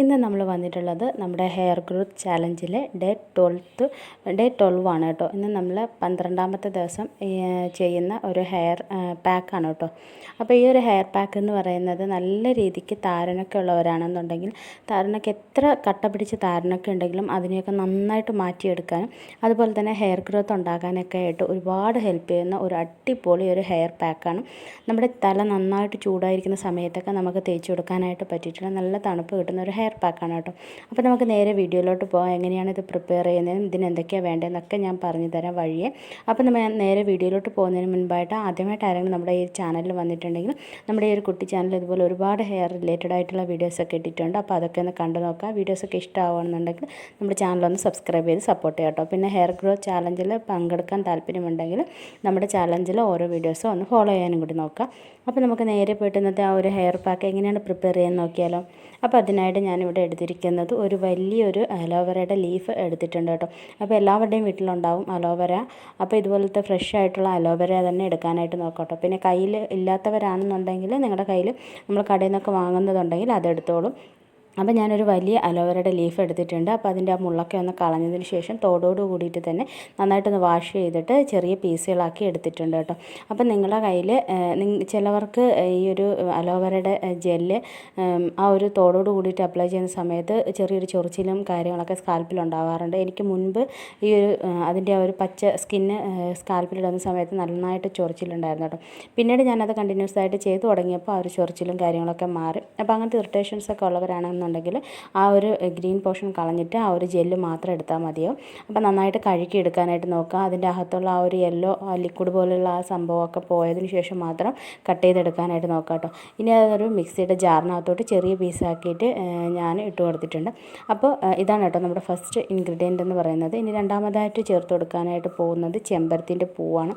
ഇന്ന് നമ്മൾ വന്നിട്ടുള്ളത് നമ്മുടെ ഹെയർ ഗ്രോത്ത് ചാലഞ്ചിലെ ഡേ ട്വൽത്ത് ഡേ ട്വൽവ് ആണ് കേട്ടോ. ഇന്ന് നമ്മൾ പന്ത്രണ്ടാമത്തെ ദിവസം ചെയ്യുന്ന ഒരു ഹെയർ പാക്കാണ് കേട്ടോ. അപ്പോൾ ഈ ഒരു ഹെയർ പാക്ക് എന്ന് പറയുന്നത് നല്ല രീതിക്ക് താരനൊക്കെ ഉള്ളവരാണെന്നുണ്ടെങ്കിൽ താരനൊക്കെ എത്ര കട്ട പിടിച്ച് താരനൊക്കെ ഉണ്ടെങ്കിലും അതിനെയൊക്കെ നന്നായിട്ട് മാറ്റിയെടുക്കാനും അതുപോലെ തന്നെ ഹെയർ ഗ്രോത്ത് ഉണ്ടാകാനൊക്കെ ആയിട്ട് ഒരുപാട് ഹെൽപ്പ് ചെയ്യുന്ന ഒരു അടിപൊളി ഒരു ഹെയർ പാക്കാണ് നമ്മുടെ തല നന്നായിട്ട് ചൂടായിരിക്കുന്ന സമയത്തൊക്കെ നമുക്ക് തേച്ച് കൊടുക്കാനായിട്ട് പറ്റിയിട്ടുള്ള നല്ല തണുപ്പ് കിട്ടുന്ന ഒരു ഹെയർ പാക്കാണ് കേട്ടോ. അപ്പോൾ നമുക്ക് നേരെ വീഡിയോയിലോട്ട് പോകാം. എങ്ങനെയാണ് ഇത് പ്രിപ്പയർ ചെയ്യുന്നതും ഇതിന് എന്തൊക്കെയാണ് വേണ്ടതെന്നൊക്കെ ഞാൻ പറഞ്ഞു തരാം വഴിയെ. അപ്പോൾ നമ്മൾ നേരെ വീഡിയോയിലോട്ട് പോകുന്നതിന് മുൻപായിട്ട് ആദ്യമായിട്ട് ആരെങ്കിലും നമ്മുടെ ഈ ചാനലിൽ വന്നിട്ടുണ്ടെങ്കിൽ നമ്മുടെ ഈ ഒരു കുട്ടി ചാനൽ ഇതുപോലെ ഒരുപാട് ഹെയർ റിലേറ്റഡ് ആയിട്ടുള്ള വീഡിയോസൊക്കെ ഇട്ടിട്ടുണ്ട്. അപ്പോൾ അതൊക്കെ ഒന്ന് കണ്ടു നോക്കുക. വീഡിയോസൊക്കെ ഇഷ്ടമാവുകയാണെന്നുണ്ടെങ്കിൽ നമ്മുടെ ചാനലൊന്ന് സബ്സ്ക്രൈബ് ചെയ്ത് സപ്പോർട്ട് ചെയ്യാം കേട്ടോ. പിന്നെ ഹെയർ ഗ്രോ ചാലഞ്ചിൽ പങ്കെടുക്കാൻ താല്പര്യമുണ്ടെങ്കിൽ നമ്മുടെ ചാലഞ്ചിൽ ഓരോ വീഡിയോസും ഒന്ന് ഫോളോ ചെയ്യാനും കൂടി നോക്കാം അപ്പോൾ നമുക്ക് നേരെ പോയിട്ട് ഇന്നത്തെ ആ ഒരു ഹെയർ പാക്ക് എങ്ങനെയാണ് പ്രിപ്പയർ ചെയ്യാൻ നോക്കിയാലോ. അപ്പോൾ അതിനായിട്ട് ഞാനിവിടെ എടുത്തിരിക്കുന്നത് ഒരു വലിയൊരു അലോവേരയുടെ ലീഫ് എടുത്തിട്ടുണ്ട് കേട്ടോ. അപ്പോൾ എല്ലാവരുടെയും വീട്ടിലുണ്ടാവും അലോവേര. അപ്പോൾ ഇതുപോലത്തെ ഫ്രഷ് ആയിട്ടുള്ള അലോവേര തന്നെ എടുക്കാനായിട്ട് നോക്കട്ടോ പിന്നെ കയ്യിൽ ഇല്ലാത്തവരാണെന്നുണ്ടെങ്കിൽ നിങ്ങളുടെ കയ്യിൽ നമ്മൾ കടയിൽ നിന്നൊക്കെ വാങ്ങുന്നതുണ്ടെങ്കിൽ അതെടുത്തോളും അപ്പോൾ ഞാനൊരു വലിയ അലോവേരയുടെ ലീഫ് എടുത്തിട്ടുണ്ട്. അപ്പോൾ അതിന്റെ ആ മുള്ളൊക്കെ ഒന്ന് കളഞ്ഞതിന് ശേഷം തോടോട് കൂടിയിട്ട് തന്നെ നന്നായിട്ടൊന്ന് വാഷ് ചെയ്തിട്ട് ചെറിയ പീസുകളാക്കി എടുത്തിട്ടുണ്ട് കേട്ടോ. അപ്പോൾ നിങ്ങളുടെ കയ്യിൽ ചിലവർക്ക് ഈ ഒരു അലോവേരയുടെ ജെല്ല് ആ ഒരു തോടോട് കൂടിയിട്ട് അപ്ലൈ ചെയ്യുന്ന സമയത്ത് ചെറിയൊരു ചൊറിച്ചിലും കാര്യങ്ങളൊക്കെ സ്കാൽപ്പിൽ ഉണ്ടാവാറുണ്ട് എനിക്ക് മുൻപ് ഈ ഒരു അതിന്റെ ആ ഒരു പച്ച സ്കിന്ന് സ്കാൽപ്പിലിടുന്ന സമയത്ത് നന്നായിട്ട് ചൊറിച്ചിലുണ്ടായിരുന്നു കേട്ടോ. പിന്നീട് ഞാനത് കണ്ടിന്യൂസ് ആയിട്ട് ചെയ്തു തുടങ്ങിയപ്പോൾ ആ ഒരു ചൊറിച്ചിലും കാര്യങ്ങളൊക്കെ മാറി. അപ്പോൾ അങ്ങനത്തെ ഇറിറ്റേഷൻസ് ഒക്കെ ഉള്ളവരാണെന്നുണ്ടെങ്കിൽ ആ ഒരു ഗ്രീൻ പോർഷൻ കളഞ്ഞിട്ട് ആ ഒരു ജെല്ല് മാത്രം എടുത്താൽ മതിയോ അപ്പോൾ നന്നായിട്ട് കഴുകി എടുക്കാനായിട്ട് നോക്കുക. അതിന്റെ അകത്തുള്ള ആ ഒരു യെല്ലോ ലിക്വിഡ് പോലുള്ള ആ സംഭവമൊക്കെ പോയതിന് ശേഷം മാത്രം കട്ട് ചെയ്തെടുക്കാനായിട്ട് നോക്കുക കേട്ടോ. ഇനി അതൊരു മിക്സിയുടെ ജാറിനകത്തോട്ട് ചെറിയ പീസാക്കിയിട്ട് ഞാൻ ഇട്ട് കൊടുത്തിട്ടുണ്ട്. അപ്പോൾ ഇതാണ് കേട്ടോ നമ്മുടെ ഫസ്റ്റ് ഇൻഗ്രീഡിയന്റ് എന്ന് പറയുന്നത്. ഇനി രണ്ടാമതായിട്ട് ചേർത്ത് കൊടുക്കാനായിട്ട് പോകുന്നത് ചെമ്പരത്തിന്റെ പൂവാണ്.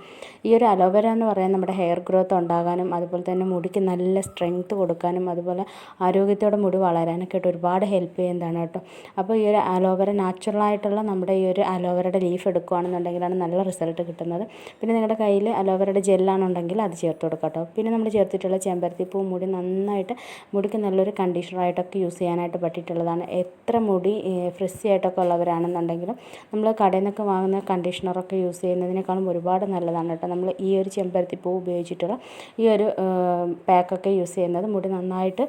ഈ ഒരു അലോവേര എന്ന് പറയുന്നത് നമ്മുടെ ഹെയർ ഗ്രോത്ത് ഉണ്ടാകാനും അതുപോലെ തന്നെ മുടിക്ക് നല്ല സ്ട്രെങ്ത് കൊടുക്കാനും അതുപോലെ ആരോഗ്യത്തോടെ മുടി വളരാനൊക്കെ ആയിട്ട് ഒരുപാട് ഹെൽപ്പ് ചെയ്യുന്നതാണ് കേട്ടോ. അപ്പോൾ ഈ ഒരു നാച്ചുറൽ ആയിട്ടുള്ള നമ്മുടെ ഈ ഒരു അലോവേരയുടെ ലീഫ് എടുക്കുകയാണെന്നുണ്ടെങ്കിലാണ് നല്ല റിസൾട്ട് കിട്ടുന്നത്. പിന്നെ നിങ്ങളുടെ കയ്യിൽ അലോവേരയുടെ ജെല്ലാണെന്നുണ്ടെങ്കിൽ അത് ചേർത്ത് കൊടുക്കാം കേട്ടോ. പിന്നെ നമ്മൾ ചേർത്തിട്ടുള്ള ചെമ്പരത്തി പൂ മുടി നന്നായിട്ട് മുടിക്ക് നല്ലൊരു കണ്ടീഷണറായിട്ടൊക്കെ യൂസ് ചെയ്യാനായിട്ട് പറ്റിയിട്ടുള്ളതാണ്. എത്ര മുടി ഫ്രിസി ആയിട്ടൊക്കെ ഉള്ളവരാണെന്നുണ്ടെങ്കിലും നമ്മൾ കടയിൽ നിന്നൊക്കെ വാങ്ങുന്ന കണ്ടീഷണറൊക്കെ യൂസ് ചെയ്യുന്നതിനേക്കാളും ഒരുപാട് നല്ലതാണ് കേട്ടോ. നമ്മൾ ഈ ഒരു ചെമ്പരത്തിപ്പൂ ഉപയോഗിച്ചിട്ടുള്ള ഈ ഒരു പാക്കൊക്കെ യൂസ് ചെയ്യുന്നത്. മുടി നന്നായിട്ട്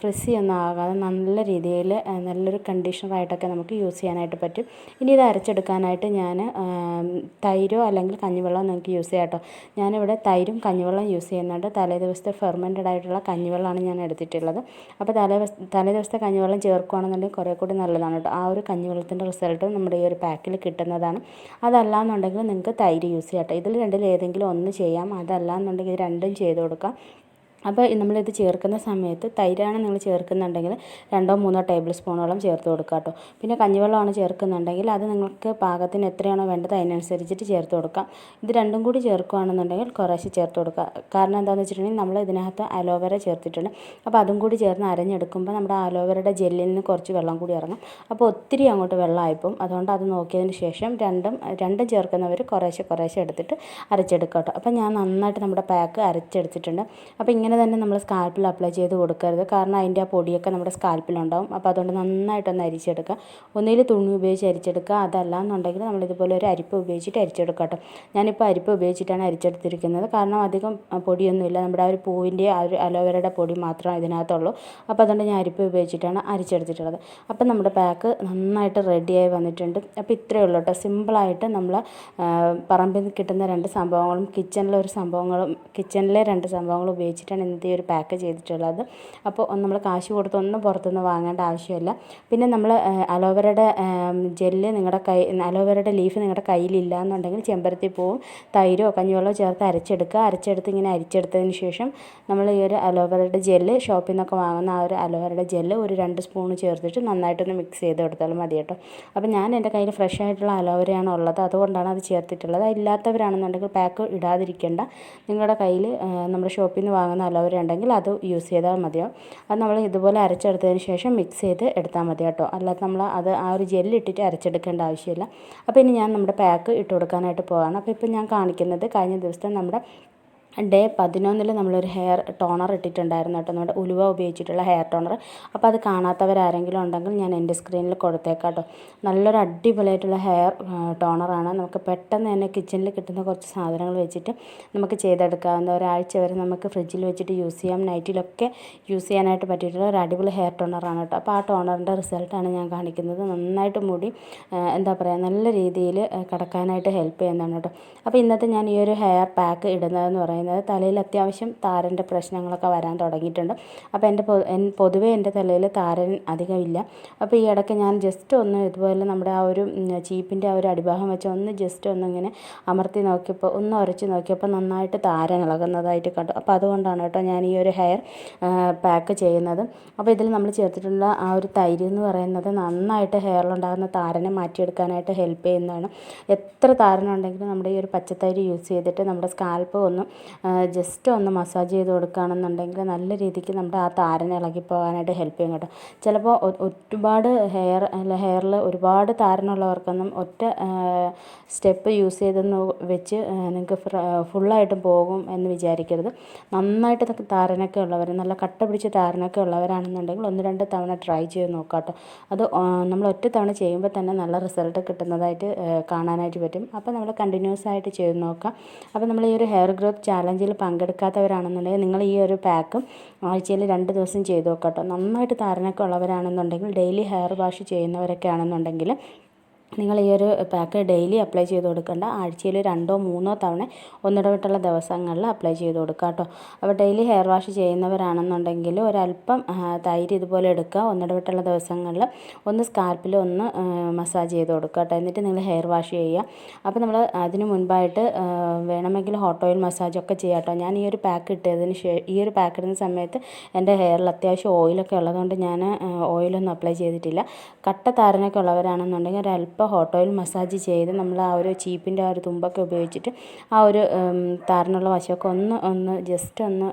ഫ്രിസി ഒന്നും ആകാതെ നല്ല രീതിയിൽ നല്ലൊരു കണ്ടീഷണറായിട്ടൊക്കെ നമുക്ക് യൂസ് ചെയ്യാനായിട്ട് പറ്റും. ഇനി ഇത് അരച്ചെടുക്കാനായിട്ട് ഞാൻ തൈരോ അല്ലെങ്കിൽ കഞ്ഞിവെള്ളമോ നിങ്ങൾക്ക് യൂസ് ചെയ്യാം കേട്ടോ. ഞാനിവിടെ തൈരും കഞ്ഞിവെള്ളം യൂസ് ചെയ്യുന്നുണ്ട്. തലേ ദിവസത്തെ ഫെർമെന്റഡ് ആയിട്ടുള്ള കഞ്ഞിവെള്ളമാണ് ഞാൻ എടുത്തിട്ടുള്ളത്. അപ്പോൾ തലേ തലേ ദിവസത്തെ കഞ്ഞിവെള്ളം ചേർക്കുകയാണെന്നുണ്ടെങ്കിൽ കുറേ കൂടി നല്ലതാണ് കേട്ടോ. ആ ഒരു കഞ്ഞിവെള്ളത്തിന്റെ റിസൾട്ട് നമ്മുടെ ഈ ഒരു പാക്കിൽ കിട്ടുന്നതാണ്. അതല്ല എന്നുണ്ടെങ്കിൽ നിങ്ങൾക്ക് തൈര് യൂസ് ചെയ്യാം കേട്ടോ. ഇതിൽ രണ്ടിൽ ഏതെങ്കിലും ഒന്ന് ചെയ്യാം. അതല്ല എന്നുണ്ടെങ്കിൽ രണ്ടും ചെയ്ത് കൊടുക്കാം. അപ്പോൾ നമ്മളിത് ചേർക്കുന്ന സമയത്ത് തൈരാണ് നിങ്ങൾ ചേർക്കുന്നുണ്ടെങ്കിൽ രണ്ടോ മൂന്നോ ടേബിൾ സ്പൂണോളം ചേർത്ത് കൊടുക്കുക കേട്ടോ. പിന്നെ കഞ്ഞിവെള്ളമാണ് ചേർക്കുന്നുണ്ടെങ്കിൽ അത് നിങ്ങൾക്ക് പാകത്തിന് എത്രയാണോ വേണ്ടത് അതിനനുസരിച്ചിട്ട് ചേർത്ത് കൊടുക്കാം. ഇത് രണ്ടും കൂടി ചേർക്കുകയാണെന്നുണ്ടെങ്കിൽ കുറേശ്ശെ ചേർത്ത് കൊടുക്കുക. കാരണം എന്താണെന്ന് വെച്ചിട്ടുണ്ടെങ്കിൽ നമ്മൾ ഇതിനകത്ത് അലോവേര ചേർത്തിട്ടുണ്ട്. അപ്പോൾ അതും കൂടി ചേർന്ന് അരഞ്ഞെടുക്കുമ്പോൾ നമ്മുടെ അലോവേരയുടെ ജെല്ലിൽ നിന്ന് കുറച്ച് വെള്ളം കൂടി ഇറങ്ങും. അപ്പോൾ ഒത്തിരി അങ്ങോട്ട് വെള്ളമായിപ്പോൾ അതുകൊണ്ട് അത് നോക്കിയതിന് ശേഷം രണ്ടും രണ്ടും ചേർക്കുന്നവർ കുറേശ്ശെ കുറേശ്ശെ എടുത്തിട്ട് അരച്ചെടുക്കാം കേട്ടോ. അപ്പോൾ ഞാൻ നന്നായിട്ട് നമ്മുടെ പാക്ക് അരച്ചെടുത്തിട്ടുണ്ട്. അപ്പോൾ ഇങ്ങനെ തന്നെ നമ്മൾ സ്കാൽപ്പിൽ അപ്ലൈ ചെയ്ത് കൊടുക്കരുത്. കാരണം അതിന്റെ ആ പൊടിയൊക്കെ നമ്മുടെ സ്കാൽപ്പിലുണ്ടാവും അപ്പോൾ അതുകൊണ്ട് നന്നായിട്ടൊന്ന് അരിച്ചെടുക്കുക. ഒന്നുകിൽ തുണി ഉപയോഗിച്ച് അരിച്ചെടുക്കുക. അതല്ല എന്നുണ്ടെങ്കിൽ നമ്മൾ ഇതുപോലെ ഒരു അരിപ്പ ഉപയോഗിച്ചിട്ട് അരിച്ചെടുക്കുക കേട്ടോ. ഞാനിപ്പോൾ അരിപ്പ ഉപയോഗിച്ചിട്ടാണ് അരിച്ചെടുത്തിരിക്കുന്നത്. കാരണം അധികം പൊടിയൊന്നുമില്ല. നമ്മുടെ ആ ഒരു പൂവിന്റെ ആ ഒരു അലോവേരയുടെ പൊടി മാത്രമേ ഇതിനകത്തുള്ളൂ. അപ്പോൾ അതുകൊണ്ട് ഞാൻ അരിപ്പ ഉപയോഗിച്ചിട്ടാണ് അരിച്ചെടുത്തിട്ടുള്ളത്. അപ്പം നമ്മുടെ പാക്ക് നന്നായിട്ട് റെഡിയായി വന്നിട്ടുണ്ട്. അപ്പോൾ ഇത്രയേ ഉള്ളൂ കേട്ടോ. സിമ്പിളായിട്ട് നമ്മൾ പറമ്പിൽ നിന്ന് കിട്ടുന്ന രണ്ട് സംഭവങ്ങളും കിച്ചണിലെ ഒരു സംഭവങ്ങളും കിച്ചണിലെ രണ്ട് സംഭവങ്ങളും ഉപയോഗിച്ചിട്ടാണ് ഈ ഒരു പാക്ക് ചെയ്തിട്ടുള്ളത് അപ്പോൾ നമ്മൾ കാശ് കൊടുത്തൊന്നും പുറത്തുനിന്ന് വാങ്ങേണ്ട ആവശ്യമില്ല. പിന്നെ നമ്മൾ അലോവേരയുടെ ജെല്ല് നിങ്ങളുടെ കൈ അലോവേരയുടെ ലീഫ് നിങ്ങളുടെ കയ്യിലില്ല എന്നുണ്ടെങ്കിൽ ചെമ്പരത്തി പൂവും തൈരോ കഞ്ഞിവെള്ളമോ ചേർത്ത് അരച്ചെടുക്കുക. അരച്ചെടുത്ത് ഇങ്ങനെ അരിച്ചെടുത്തതിന് ശേഷം നമ്മൾ ഈ ഒരു അലോവേരയുടെ ജെല്ല് ഷോപ്പിൽ നിന്നൊക്കെ വാങ്ങുന്ന ആ ഒരു അലോവേരയുടെ ജെല്ല് ഒരു രണ്ട് സ്പൂൺ ചേർത്തിട്ട് നന്നായിട്ടൊന്ന് മിക്സ് ചെയ്ത് കൊടുത്താൽ മതി കേട്ടോ. അപ്പോൾ ഞാൻ എന്റെ കയ്യിൽ ഫ്രഷ് ആയിട്ടുള്ള അലോവേരയാണ് ഉള്ളത്. അതുകൊണ്ടാണ് അത് ചേർത്തിട്ടുള്ളത്. ഇല്ലാത്തവരാണെന്നുണ്ടെങ്കിൽ പാക്ക് ഇടാതിരിക്കേണ്ട. നിങ്ങളുടെ കയ്യിൽ നമ്മുടെ ഷോപ്പിൽ നിന്ന് വാങ്ങുന്ന അലോവേര ഉണ്ടെങ്കിൽ അത് യൂസ് ചെയ്താൽ മതിയാവും അത് നമ്മൾ ഇതുപോലെ അരച്ചെടുത്തതിന് ശേഷം മിക്സ് ചെയ്ത് എടുത്താൽ മതി കേട്ടോ. അല്ലാതെ നമ്മൾ അത് ആ ഒരു ജെല്ലിട്ടിട്ട് അരച്ചെടുക്കേണ്ട ആവശ്യമില്ല. അപ്പോൾ ഇനി ഞാൻ നമ്മുടെ പാക്ക് ഇട്ട് കൊടുക്കാനായിട്ട് പോവാണ്. അപ്പോൾ ഇപ്പോൾ ഞാൻ കാണിക്കുന്നത് കഴിഞ്ഞ ദിവസത്തെ നമ്മുടെ ഡേ പതിനൊന്നിൽ നമ്മളൊരു ഹെയർ ടോണർ ഇട്ടിട്ടുണ്ടായിരുന്നു കേട്ടോ. നമ്മുടെ ഉലുവ ഉപയോഗിച്ചിട്ടുള്ള ഹെയർ ടോണർ. അപ്പോൾ അത് കാണാത്തവരാരെങ്കിലും ഉണ്ടെങ്കിൽ ഞാൻ എന്റെ സ്ക്രീനിൽ കൊടുത്തേക്കാം കേട്ടോ. നല്ലൊരു അടിപൊളിയായിട്ടുള്ള ഹെയർ ടോണറാണ്. നമുക്ക് പെട്ടെന്ന് തന്നെ കിച്ചണിൽ കിട്ടുന്ന കുറച്ച് സാധനങ്ങൾ വെച്ചിട്ട് നമുക്ക് ചെയ്തെടുക്കാവുന്ന ഒരാഴ്ച വരെ നമുക്ക് ഫ്രിഡ്ജിൽ വെച്ചിട്ട് യൂസ് ചെയ്യാം. നൈറ്റിലൊക്കെ യൂസ് ചെയ്യാനായിട്ട് പറ്റിയിട്ടുള്ള ഒരു അടിപൊളി ഹെയർ ടോണറാണ് കേട്ടോ. അപ്പോൾ ആ ടോണറിന്റെ റിസൾട്ടാണ് ഞാൻ കാണിക്കുന്നത്. നന്നായിട്ട് മുടി എന്താ പറയുക നല്ല രീതിയിൽ കിടക്കാനായിട്ട് ഹെൽപ്പ് ചെയ്യുന്നതാണ് കേട്ടോ. അപ്പോൾ ഇന്നത്തെ ഞാൻ ഈ ഒരു ഹെയർ പാക്ക് ഇടുന്നതെന്ന് പറയുന്നത് പറയുന്നത് തലയിൽ അത്യാവശ്യം താരന്റെ പ്രശ്നങ്ങളൊക്കെ വരാൻ തുടങ്ങിയിട്ടുണ്ട്. അപ്പോൾ എന്റെ പൊതുവേ എന്റെ തലയിൽ താരൻ അധികമില്ല അപ്പോൾ ഈ ഇടയ്ക്ക് ഞാൻ ജസ്റ്റ് ഒന്ന് ഇതുപോലെ നമ്മുടെ ആ ഒരു ചീപ്പിന്റെ ആ ഒരു അടിഭാഗം വെച്ച് ഒന്ന് ജസ്റ്റ് ഒന്ന് ഇങ്ങനെ അമർത്തി നോക്കിയപ്പോൾ ഒന്ന് ഉരച്ച് നോക്കിയപ്പോൾ നന്നായിട്ട് താരൻ ഇളകുന്നതായിട്ട് കണ്ടു. അപ്പോൾ അതുകൊണ്ടാണ് കേട്ടോ ഞാൻ ഈ ഒരു ഹെയർ പാക്ക് ചെയ്യുന്നത്. അപ്പോൾ ഇതിൽ നമ്മൾ ചേർത്തിട്ടുള്ള ആ ഒരു തൈര് എന്ന് പറയുന്നത് നന്നായിട്ട് ഹെയറിലുണ്ടാകുന്ന താരനെ മാറ്റിയെടുക്കാനായിട്ട് ഹെൽപ്പ് ചെയ്യുന്നതാണ്. എത്ര താരനുണ്ടെങ്കിലും നമ്മുടെ ഈ ഒരു പച്ചത്തൈര് യൂസ് ചെയ്തിട്ട് നമ്മുടെ സ്കാൽപ്പ് ഒന്ന് ജസ്റ്റ് ഒന്ന് മസാജ് ചെയ്ത് കൊടുക്കുകയാണെന്നുണ്ടെങ്കിൽ നല്ല രീതിക്ക് നമ്മുടെ ആ താരൻ ഇളകി പോകാനായിട്ട് ഹെൽപ്പ് ചെയ്യും കേട്ടോ. ചിലപ്പോൾ ഒരുപാട് ഹെയർ അല്ല ഹെയറിൽ ഒരുപാട് താരനുള്ളവർക്കൊന്നും ഒറ്റ സ്റ്റെപ്പ് യൂസ് ചെയ്തെന്ന് വെച്ച് നിങ്ങൾക്ക് ഫുള്ളായിട്ടും പോകും എന്ന് വിചാരിക്കരുത്. നന്നായിട്ട് താരനൊക്കെ ഉള്ളവർ നല്ല കട്ട പിടിച്ച താരനൊക്കെ ഉള്ളവരാണെന്നുണ്ടെങ്കിൽ ഒന്ന് രണ്ട് തവണ ട്രൈ ചെയ്ത് നോക്കാം കേട്ടോ. അത് നമ്മൾ ഒറ്റ തവണ ചെയ്യുമ്പോൾ തന്നെ നല്ല റിസൾട്ട് കിട്ടുന്നതായിട്ട് കാണാനായിട്ട് പറ്റും. അപ്പോൾ നമ്മൾ കണ്ടിന്യൂസ് ആയിട്ട് ചെയ്ത് നോക്കാം. അപ്പോൾ നമ്മൾ ഈ ഒരു ഹെയർ ഗ്രോത്ത് ചാലഞ്ചിൽ പങ്കെടുക്കാത്തവരാണെന്നുണ്ടെങ്കിൽ നിങ്ങൾ ഈ ഒരു പാക്കും ആഴ്ചയിൽ രണ്ട് ദിവസം ചെയ്ത് നോക്കാം നന്നായിട്ട് താരനൊക്കെ ഉള്ളവരാണെന്നുണ്ടെങ്കിൽ ഡെയിലി ഹെയർ വാഷ് ചെയ്യുന്നവരൊക്കെ ആണെന്നുണ്ടെങ്കിൽ നിങ്ങൾ ഈ ഒരു പാക്ക് ഡെയിലി അപ്ലൈ ചെയ്ത് കൊടുക്കേണ്ട. ആഴ്ചയിൽ രണ്ടോ മൂന്നോ തവണ ഒന്നിടവിട്ടുള്ള ദിവസങ്ങളിൽ അപ്ലൈ ചെയ്ത് കൊടുക്കുക കേട്ടോ. അപ്പോൾ ഡെയിലി ഹെയർ വാഷ് ചെയ്യുന്നവരാണെന്നുണ്ടെങ്കിൽ ഒരല്പം തൈര് ഇതുപോലെ എടുക്കുക. ഒന്നിടവിട്ടുള്ള ദിവസങ്ങളിൽ ഒന്ന് സ്കാൽപ്പിൽ ഒന്ന് മസാജ് ചെയ്ത് കൊടുക്കുക കേട്ടോ. എന്നിട്ട് നിങ്ങൾ ഹെയർ വാഷ് ചെയ്യുക. അപ്പോൾ നമ്മൾ അതിന് മുൻപായിട്ട് വേണമെങ്കിൽ ഹോട്ട് ഓയിൽ മസാജൊക്കെ ചെയ്യാം കേട്ടോ. ഞാൻ ഈ ഒരു പാക്ക് ഇട്ടതിന് ശേഷം ഈ ഒരു പാക്ക് ഇടുന്ന സമയത്ത് എന്റെ ഹെയറിൽ അത്യാവശ്യം ഓയിലൊക്കെ ഉള്ളതുകൊണ്ട് ഞാൻ ഓയിലൊന്നും അപ്ലൈ ചെയ്തിട്ടില്ല. കട്ട താരനൊക്കെ ഉള്ളവരാണെന്നുണ്ടെങ്കിൽ ഒരല്പം ഇപ്പോൾ ഹോട്ട് ഓയിൽ മസാജ് ചെയ്ത് നമ്മൾ ആ ഒരു ചീപ്പിന്റെ ആ ഒരു തുമ്പൊക്കെ ഉപയോഗിച്ചിട്ട് ആ ഒരു താരനുള്ള വശമൊക്കെ ഒന്ന് ഒന്ന് ജസ്റ്റ് ഒന്ന്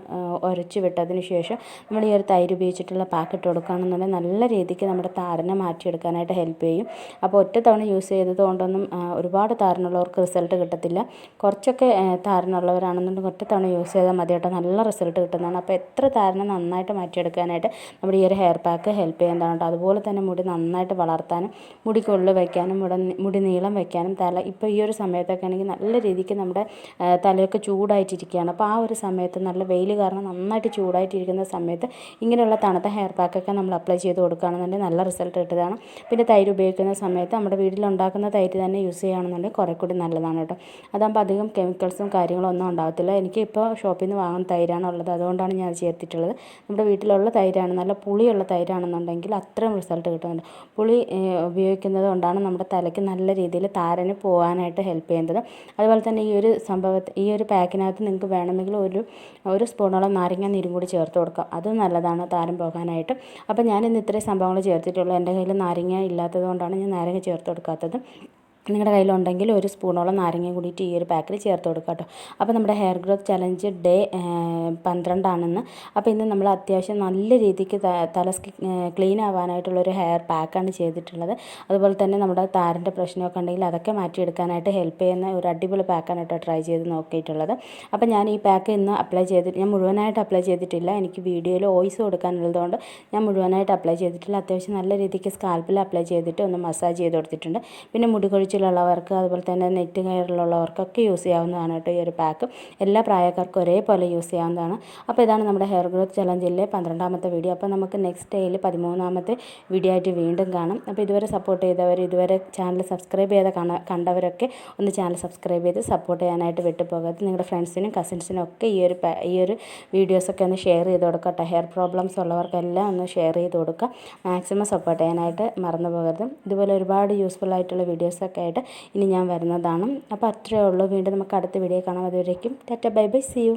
ഉരച്ച് വിട്ടതിന് ശേഷം നമ്മൾ ഈ ഒരു തൈര് ഉപയോഗിച്ചിട്ടുള്ള പാക്കറ്റ് കൊടുക്കുകയാണെന്നുണ്ടെങ്കിൽ നല്ല രീതിക്ക് നമ്മുടെ താരനെ മാറ്റിയെടുക്കാനായിട്ട് ഹെൽപ്പ് ചെയ്യും. അപ്പോൾ ഒറ്റ തവണ യൂസ് ചെയ്തത് കൊണ്ടൊന്നും ഒരുപാട് താരനുള്ളവർക്ക് റിസൾട്ട് കിട്ടത്തില്ല. കുറച്ചൊക്കെ താരനുള്ളവരാണെന്നുണ്ടെങ്കിൽ ഒറ്റ തവണ യൂസ് ചെയ്താൽ മതി കേട്ടോ നല്ല റിസൾട്ട് കിട്ടുന്നതാണ്. അപ്പോൾ എത്ര താരനെ നന്നായിട്ട് മാറ്റിയെടുക്കാനായിട്ട് നമ്മുടെ ഈ ഒരു ഹെയർ പാക്ക് ഹെൽപ്പ് ചെയ്യുന്നതാണ് കേട്ടോ. അതുപോലെ തന്നെ മുടി നന്നായിട്ട് വളർത്താനും മുടി കൊള്ളു വയ്ക്കാനും മുടി മുടി നീളം വെക്കാനും തല ഇപ്പോൾ ഈ ഒരു സമയത്തൊക്കെ ആണെങ്കിൽ നല്ല രീതിക്ക് നമ്മുടെ തലയൊക്കെ ചൂടായിട്ടിരിക്കുകയാണ്. അപ്പോൾ ആ ഒരു സമയത്ത് നല്ല വെയിൽ കാരണം നന്നായിട്ട് ചൂടായിട്ടിരിക്കുന്ന സമയത്ത് ഇങ്ങനെയുള്ള തണുത്ത ഹെയർ പാക്കൊക്കെ നമ്മൾ അപ്ലൈ ചെയ്ത് കൊടുക്കുകയാണെന്നുണ്ടെങ്കിൽ നല്ല റിസൾട്ട് കിട്ടുന്നതാണ്. പിന്നെ തൈര് ഉപയോഗിക്കുന്ന സമയത്ത് നമ്മുടെ വീട്ടിലുണ്ടാക്കുന്ന തൈര് തന്നെ യൂസ് ചെയ്യുകയാണെന്നുണ്ടെങ്കിൽ കുറേ കൂടി നല്ലതാണ് കേട്ടോ. അതാകുമ്പോൾ അധികം കെമിക്കൽസും കാര്യങ്ങളും ഒന്നും ഉണ്ടാകത്തില്ല എനിക്ക് ഇപ്പോൾ ഷോപ്പിൽ നിന്ന് വാങ്ങുന്ന തൈരാണ് ഉള്ളത്. അതുകൊണ്ടാണ് ഞാൻ ചേർത്തിട്ടുള്ളത്. നമ്മുടെ വീട്ടിലുള്ള തൈരാണ് നല്ല പുളിയുള്ള തൈരാണെന്നുണ്ടെങ്കിൽ അത്രയും റിസൾട്ട് കിട്ടുന്നുണ്ട്. പുളി ഉപയോഗിക്കുന്നത് കൊണ്ടാണ് നമ്മുടെ തലയ്ക്ക് നല്ല രീതിയിൽ താരന് പോകാനായിട്ട് ഹെൽപ്പ് ചെയ്യുന്നത്. അതുപോലെ തന്നെ ഈ ഒരു സംഭവത്തിൽ ഈ ഒരു പാക്കിനകത്ത് നിങ്ങൾക്ക് വേണമെങ്കിൽ ഒരു ഒരു സ്പൂണോളം നാരങ്ങ നീരും കൂടി ചേർത്ത് കൊടുക്കാം. അതും നല്ലതാണ് താരൻ പോകാനായിട്ട്. അപ്പോൾ ഞാൻ ഇത്രയും സംഭവങ്ങൾ ചേർത്തിട്ടുള്ളൂ. എന്റെ കയ്യിൽ നാരങ്ങ ഇല്ലാത്തത് കൊണ്ടാണ് ഞാൻ നാരങ്ങ ചേർത്ത് കൊടുക്കാത്തത്. നിങ്ങളുടെ കയ്യിലുണ്ടെങ്കിൽ ഒരു സ്പൂണോളം നാരങ്ങയും കൂടിയിട്ട് ഈ ഒരു പാക്കിൽ ചേർത്ത് കൊടുക്കുക കേട്ടോ. അപ്പോൾ നമ്മുടെ ഹെയർ ഗ്രോത്ത് ചലഞ്ച് ഡേ പന്ത്രണ്ടാണെന്ന്. അപ്പോൾ ഇന്ന് നമ്മൾ അത്യാവശ്യം നല്ല രീതിക്ക് തല ക്ലീൻ ആവാനായിട്ടുള്ളൊരു ഹെയർ പാക്കാണ് ചെയ്തിട്ടുള്ളത്. അതുപോലെ തന്നെ നമ്മുടെ താരന്റെ പ്രശ്നമൊക്കെ ഉണ്ടെങ്കിൽ അതൊക്കെ മാറ്റിയെടുക്കാനായിട്ട് ഹെൽപ്പ് ചെയ്യുന്ന ഒരു അടിപൊളി പാക്കാണ് കേട്ടോ ട്രൈ ചെയ്ത് നോക്കിയിട്ടുള്ളത്. അപ്പോൾ ഞാൻ ഈ പാക്ക് ഇന്ന് അപ്ലൈ ചെയ്തിട്ട് ഞാൻ മുഴുവനായിട്ട് അപ്ലൈ ചെയ്തിട്ടില്ല. എനിക്ക് വീഡിയോയിൽ വോയിസ് കൊടുക്കാനുള്ളതുകൊണ്ട് ഞാൻ മുഴുവനായിട്ട് അപ്ലൈ ചെയ്തിട്ടില്ല. അത്യാവശ്യം നല്ല രീതിക്ക് സ്കാൽപ്പിൽ അപ്ലൈ ചെയ്തിട്ട് ഒന്ന് മസാജ് ചെയ്ത് കൊടുത്തിട്ടുണ്ട്. പിന്നെ മുടി കൊഴിച്ച് കൊച്ചിലുള്ളവർക്ക് അതുപോലെ തന്നെ നെറ്റ് കയറിലുള്ളവർക്കൊക്കെ യൂസ് ചെയ്യാവുന്നതാണ് കേട്ടോ ഈ ഒരു പാക്ക്. എല്ലാ പ്രായക്കാർക്കും ഒരേപോലെ യൂസ് ചെയ്യാവുന്നതാണ്. അപ്പോൾ ഇതാണ് നമ്മുടെ ഹെയർ ഗ്രോത്ത് ചലഞ്ചിലെ പന്ത്രണ്ടാമത്തെ വീഡിയോ. അപ്പോൾ നമുക്ക് നെക്സ്റ്റ് ഡേയിൽ പതിമൂന്നാമത്തെ വീഡിയോ ആയിട്ട് വീണ്ടും കാണാം. അപ്പോൾ ഇതുവരെ സപ്പോർട്ട് ചെയ്തവർ ഇതുവരെ ചാനൽ സബ്സ്ക്രൈബ് ചെയ്ത കണ്ടവരൊക്കെ ഒന്ന് ചാനൽ സബ്സ്ക്രൈബ് ചെയ്ത് സപ്പോർട്ട് ചെയ്യാനായിട്ട് വിട്ടുപോകരുത്. നിങ്ങളുടെ ഫ്രണ്ട്സിനും കസിൻസിനും ഒക്കെ ഈ ഒരു ഈ ഒരു വീഡിയോസൊക്കെ ഒന്ന് ഷെയർ ചെയ്ത് കൊടുക്കട്ടെ ഹെയർ പ്രോബ്ലംസ് ഉള്ളവർക്കെല്ലാം ഒന്ന് ഷെയർ ചെയ്ത് കൊടുക്കുക. മാക്സിമം സപ്പോർട്ട് ചെയ്യാനായിട്ട് മറന്നു പോകരുത് ഇതുപോലെ ഒരുപാട് യൂസ്ഫുൾ ആയിട്ടുള്ള വീഡിയോസൊക്കെ ആയിട്ട് ഇനി ഞാൻ വരുന്നതാണ്. അപ്പോൾ അത്രയേ ഉള്ളൂ. വീണ്ടും നമുക്ക് അടുത്ത വീഡിയോ കാണാം. അതുവരേക്കും tata bye bye. See you